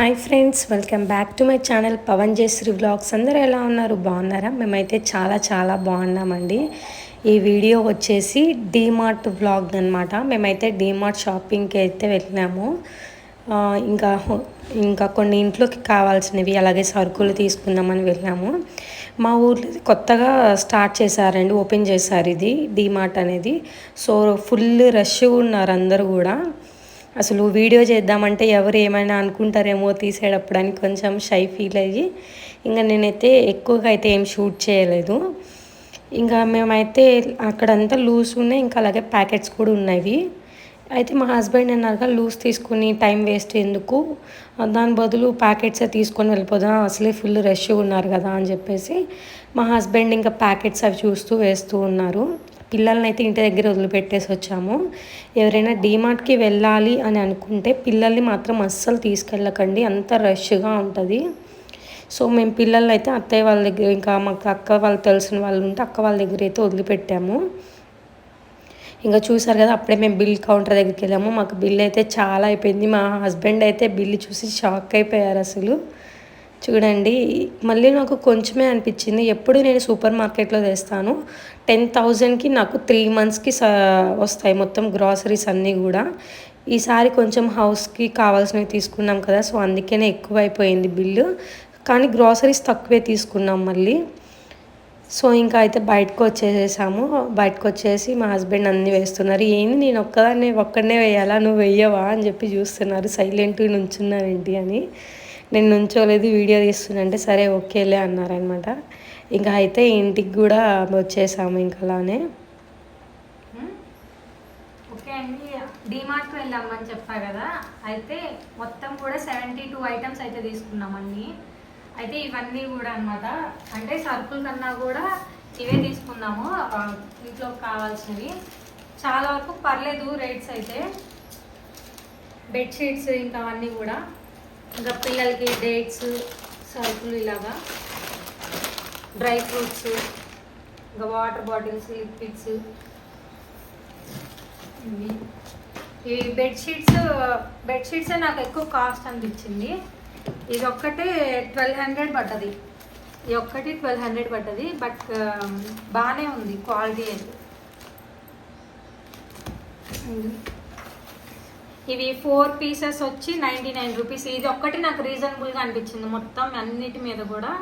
Hi friends welcome back to my channel Pavan Jayashree vlogs. అందరూ ఎలా ఉన్నారు? బాగున్నారా? మేమైతే చాలా చాలా బాగున్నామండి. ఈ వీడియో వచ్చేసి డీమార్ట్ వ్లాగ్ అనమాట మేమైతే డీమార్ట్ షాపింగ్కి అయితే వెళ్ళినాము. ఇంకా ఇంకా కొన్ని ఇంట్లోకి కావాల్సినవి అలాగే సరుకులు తీసుకుందామని వెళ్ళాము. మా ఊర్లో కొత్తగా స్టార్ట్ చేశారండి ఓపెన్ చేశారు ఇది డీమార్ట్ అనేది. సో ఫుల్ రష్ ఉన్నారు అందరూ కూడా. అసలు వీడియో చేద్దామంటే ఎవరు ఏమైనా అనుకుంటారేమో తీసేటప్పుడు అని కొంచెం షై ఫీల్ అయ్యి ఇంకా నేనైతే ఎక్కువగా అయితే ఏం షూట్ చేయలేదు. ఇంకా మేమైతే అక్కడంతా లూస్ ఉన్నాయి ఇంకా అలాగే ప్యాకెట్స్ కూడా ఉన్నవి. అయితే మా హస్బెండ్ అన్నారుగా లూస్ తీసుకుని టైం వేస్ట్ ఎందుకు? దాని బదులు ప్యాకెట్సే తీసుకొని వెళ్ళిపోదాం అసలే ఫుల్ రష్గా ఉన్నారు కదా అని చెప్పేసి మా హస్బెండ్ ఇంకా ప్యాకెట్స్ అవి చూస్తూ వేస్తూ ఉన్నారు. పిల్లల్ని అయితే ఇంటి దగ్గర వదిలిపెట్టేసి వచ్చాము. ఎవరైనా డీమార్ట్కి వెళ్ళాలి అని అనుకుంటే పిల్లల్ని మాత్రం అస్సలు తీసుకెళ్ళకండి. అంత రష్గా ఉంటుంది. సో మేము పిల్లల్ని అయితే అత్తయ్య వాళ్ళ దగ్గర ఇంకా మాకు అక్క వాళ్ళు తెలిసిన వాళ్ళు ఉంటే అక్క వాళ్ళ దగ్గర అయితే వదిలిపెట్టాము. ఇంకా చూసారు కదా అప్పుడే మేము బిల్ కౌంటర్ దగ్గరికి వెళ్ళాము. మాకు బిల్ అయితే చాలా అయిపోయింది. మా హస్బెండ్ అయితే బిల్ చూసి షాక్ అయిపోయారు అసలు. చూడండి మళ్ళీ నాకు కొంచెమే అనిపించింది. ఎప్పుడు నేను సూపర్ మార్కెట్లో తెస్తాను. టెన్ థౌజండ్కి నాకు త్రీ మంత్స్కి స వస్తాయి మొత్తం గ్రాసరీస్ అన్నీ కూడా. ఈసారి కొంచెం హౌస్కి కావాల్సినవి తీసుకున్నాం కదా సో అందుకనే ఎక్కువ అయిపోయింది బిల్లు. కానీ గ్రాసరీస్ తక్కువే తీసుకున్నాం మళ్ళీ. సో ఇంకా అయితే బయటకు వచ్చేసేసాము. బయటకు వచ్చేసి మా హస్బెండ్ అన్నీ వేస్తున్నారు. ఏంది నేను ఒక్కదాన్ని ఒక్కడనే వేయాలా? నువ్వు వెయ్యవా అని చెప్పి చూస్తున్నారు. సైలెంట్గా నుంచున్నావేంటి అని. నేను నుంచోలేదు వీడియో తీస్తున్నా అంటే సరే ఓకేలే అన్నారనమాట. ఇంకా అయితే ఇంటికి కూడా వచ్చేసాము ఇంకా అలానే. ఓకే అండి. డిమార్ట్కి వెళ్ళామని చెప్పా కదా. అయితే మొత్తం కూడా సెవెంటీ టూ ఐటమ్స్ అయితే తీసుకున్నామండి. అయితే ఇవన్నీ కూడా అన్నమాట. అంటే సర్కుల్ కన్నా కూడా ఇవే తీసుకున్నాము. ఇంట్లో ఇంట్లోకి కావాల్సినవి. చాలా వరకు పర్లేదు రేట్స్ అయితే. బెడ్షీట్స్ ఇంకా అవన్నీ కూడా. ఇంకా పిల్లలకి డేట్స్ సరుకులు ఇలాగా. డ్రై ఫ్రూట్స్ ఇంకా వాటర్ బాటిల్స్ లిక్విడ్స్. ఇవి. ఈ బెడ్షీట్స్ బెడ్షీట్స్ నాకు ఎక్కువ కాస్ట్ అనిపించింది. ఇది ఒక్కటే ట్వెల్వ్ హండ్రెడ్ పడ్డది. ఇది ఒక్కటి ట్వెల్వ్ హండ్రెడ్ పడ్డది. బట్ బాగానే ఉంది క్వాలిటీ అయితే. ఇవి ఫోర్ పీసెస్ వచ్చి నైంటీ నైన్ రూపీస్. ఇది ఒక్కటి నాకు రీజనబుల్గా అనిపించింది మొత్తం అన్నిటి మీద కూడా.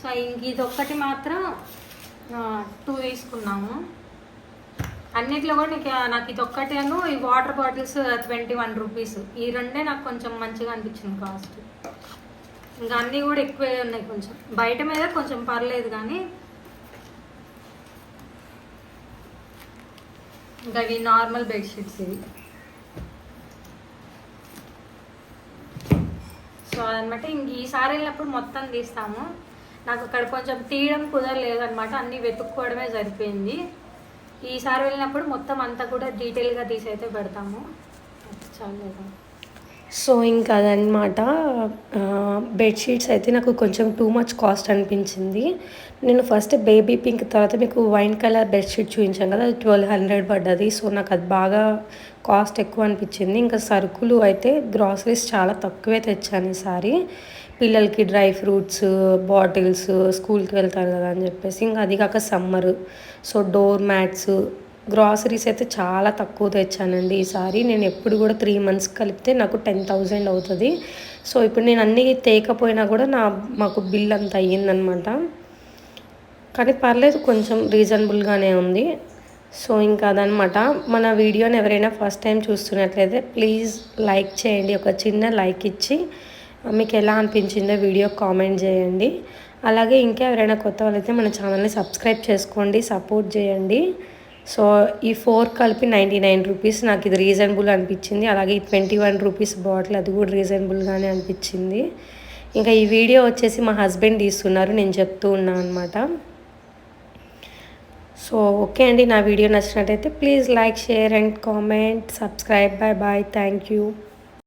సో ఇంక ఇది ఒక్కటి మాత్రం టూ తీసుకున్నాము. అన్నిట్లో కూడా నీకు నాకు ఇది ఒక్కటేను ఈ water bottles twenty one rupees. ఈ రెండే నాకు కొంచెం మంచిగా అనిపించింది కాస్ట్. ఇంకా అన్నీ కూడా ఎక్కువే ఉన్నాయి కొంచెం. బయట మీద కొంచెం పర్లేదు కానీ. ఇంకా ఇవి నార్మల్ బెడ్షీట్స్ ఇవి. సో అదనమాట ఇంక ఈసారి వెళ్ళినప్పుడు మొత్తం తీస్తాము. నాకు అక్కడ కొంచెం తీయడం కుదరలేదు అనమాట అన్నీ వెతుక్కోవడమే సరిపోయింది. ఈసారి వెళ్ళినప్పుడు మొత్తం అంతా కూడా డీటెయిల్గా తీసి అయితే పెడతాము. చాలా సో ఇంకా అదనమాట బెడ్షీట్స్ అయితే నాకు కొంచెం టూ మచ్ కాస్ట్ అనిపించింది. నేను ఫస్ట్ బేబీ పింక్ తర్వాత మీకు వైన్ కలర్ బెడ్షీట్ చూపించాను కదా అది ట్వెల్వ్ హండ్రెడ్ పడ్డది. సో నాకు అది బాగా కాస్ట్ ఎక్కువ అనిపించింది. ఇంకా సరుకులు అయితే గ్రాసరీస్ చాలా తక్కువే తెచ్చాను ఈసారి పిల్లలకి డ్రై ఫ్రూట్స్ బాటిల్స్ స్కూల్కి వెళ్తారు కదా అని చెప్పేసి ఇంకా అది కాక summer. So door mats groceries అయితే చాలా తక్కువ తెచ్చానండి. ఈసారి నేను ఎప్పుడు కూడా త్రీ మంత్స్ కలిపితే నాకు టెన్ థౌజండ్ అవుతుంది. సో ఇప్పుడు నేను అన్నీ తేకపోయినా కూడా నా మాకు బిల్ అంత అయ్యిందనమాట. కానీ పర్లేదు కొంచెం రీజనబుల్గానే ఉంది. సో ఇంకా అదనమాట. మన వీడియోని ఎవరైనా ఫస్ట్ టైం చూస్తున్నట్లయితే ప్లీజ్ లైక్ చేయండి. ఒక చిన్న లైక్ ఇచ్చి మీకు ఎలా అనిపించిందో వీడియో కామెంట్ చేయండి. అలాగే ఇంకా ఎవరైనా కొత్త వాళ్ళైతే మన ఛానల్ని సబ్స్క్రైబ్ చేసుకోండి సపోర్ట్ చేయండి. సో ఈ ఫోర్ కలిపి నైంటీ నైన్ రూపీస్ నాకు ఇది రీజనబుల్ అనిపించింది. అలాగే ఈ ట్వంటీ వన్ రూపీస్ బాటిల్ అది కూడా రీజనబుల్గానే అనిపించింది. ఇంకా ఈ వీడియో వచ్చేసి మా హస్బెండ్ తీస్తున్నారు. నేను చెప్తూ ఉన్నాను అనమాట సో ఓకే అండి. నా వీడియో నచ్చినట్టయితే please like share and comment. Subscribe. Bye bye thank you.